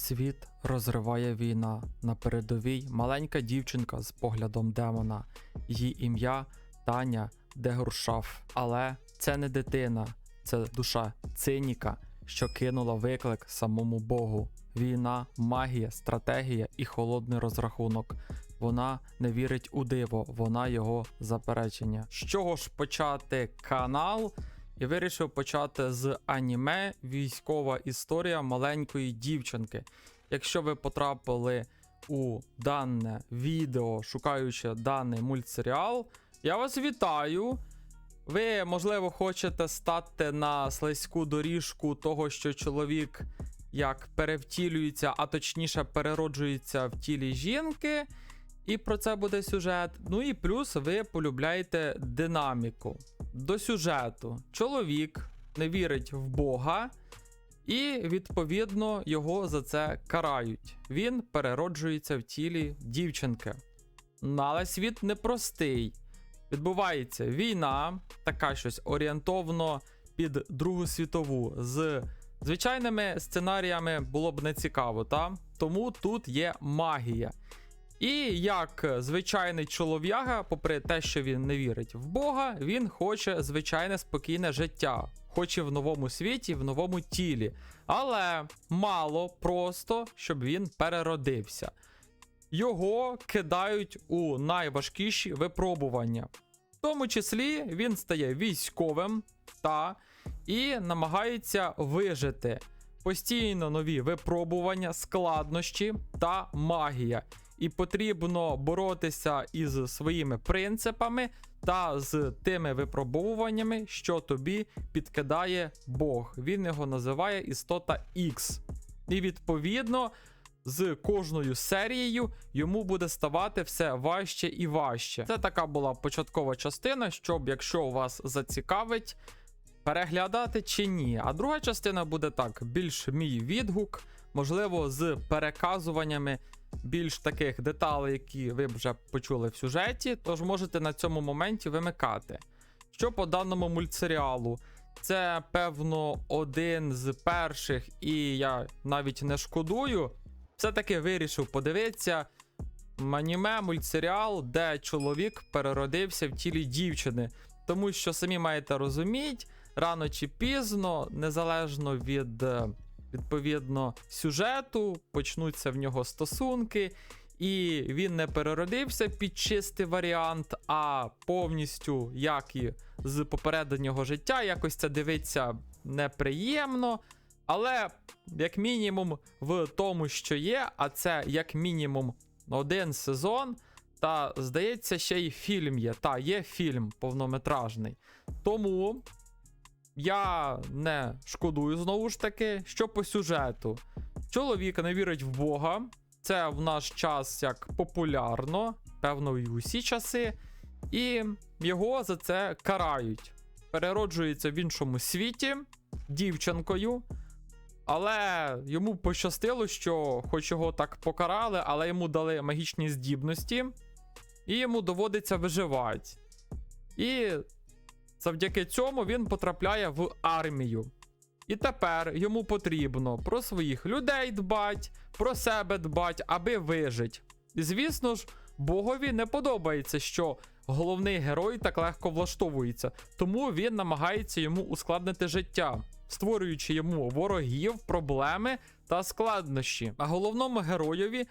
Світ розриває війна. На передовій маленька дівчинка з поглядом демона. Її ім'я Таня Дегуршаф. Але це не дитина, це душа циніка, що кинула виклик самому Богу. Війна, магія, стратегія і холодний розрахунок. Вона не вірить у диво, вона його заперечення. З чого ж почати канал? І вирішив почати з аніме Військова історія маленької дівчинки. Якщо ви потрапили у дане відео, шукаючи даний мультсеріал, я вас вітаю. Ви, можливо, хочете стати на слизьку доріжку того, що чоловік як перевтілюється, а точніше перероджується в тілі жінки. І про це буде сюжет. Ну і плюс ви полюбляєте динаміку. До сюжету. Чоловік не вірить в Бога, і, відповідно, його за це карають. Він перероджується в тілі дівчинки. Але світ непростий. Відбувається війна, така щось орієнтовно під Другу світову. З звичайними сценаріями було б не цікаво, та? тому тут є магія. І як звичайний чолов'яга, попри те, що він не вірить в Бога, він хоче звичайне спокійне життя, хоче в новому світі, в новому тілі. Але мало просто, щоб він переродився. Його кидають у найважкіші випробування. В тому числі він стає військовим та і намагається вижити. Постійно нові випробування, складнощі та магія і потрібно боротися із своїми принципами та з тими випробовуваннями, що тобі підкидає Бог. Він його називає істота X. І відповідно. З кожною серією йому буде ставати все важче і важче. Це така була початкова частина, щоб, якщо вас зацікавить, переглядати чи ні. А друга частина буде так: більш мій відгук, можливо, з переказуваннями більш таких деталей, які ви вже почули в сюжеті, тож можете на цьому моменті вимикати. Що по даному мультсеріалу? Це, певно, один з перших, і я навіть не шкодую. Все-таки вирішив подивитися аніме, мультсеріал, де чоловік переродився в тілі дівчини. Тому що самі маєте розуміти, рано чи пізно, незалежно від е, відповідно сюжету, почнуться в нього стосунки, і він не переродився під чистий варіант, а повністю, як і з попереднього життя, якось це дивиться неприємно. Але, як мінімум, в тому, що є, а це як мінімум один сезон. Та, здається, ще й фільм є. Та, є фільм повнометражний. Тому я не шкодую знову ж таки, що по сюжету. Чоловік не вірить в Бога. Це в наш час як популярно, певно, і усі часи. І його за це карають. Перероджується в іншому світі дівчинкою. Але йому пощастило, що хоч його так покарали, але йому дали магічні здібності, і йому доводиться виживати. І завдяки цьому він потрапляє в армію. І тепер йому потрібно про своїх людей дбати, про себе дбати, аби вижити. І звісно ж, Богові не подобається, що головний герой так легко влаштовується, тому він намагається йому ускладнити життя, створюючи йому ворогів, проблеми та складнощі. А головному героєві,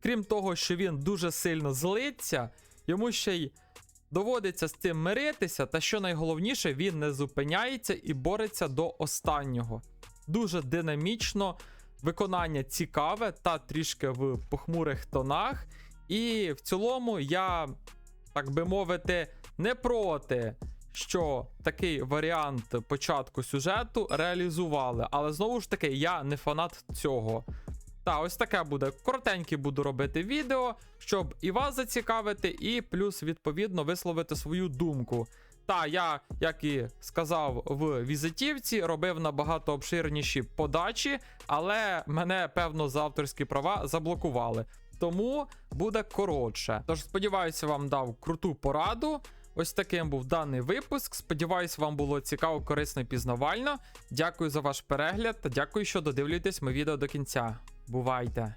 крім того, що він дуже сильно злиться, йому ще й доводиться з цим миритися, та що найголовніше, він не зупиняється і бореться до останнього. Дуже динамічно, виконання цікаве та трішки в похмурих тонах. І в цілому я, так би мовити, не проти, що такий варіант початку сюжету реалізували. Але знову ж таки, я не фанат цього. Та, ось таке буде. Коротеньке буду робити відео, щоб і вас зацікавити, і плюс, відповідно, висловити свою думку. Та, я, як і сказав в візитівці, робив набагато обширніші подачі, але мене, певно, за авторські права заблокували. Тому буде коротше. Тож, сподіваюся, вам дав круту пораду. Ось таким був даний випуск. Сподіваюсь, вам було цікаво, корисно і пізнавально. Дякую за ваш перегляд та дякую, що додивлюєтесь моє відео до кінця. Бувайте!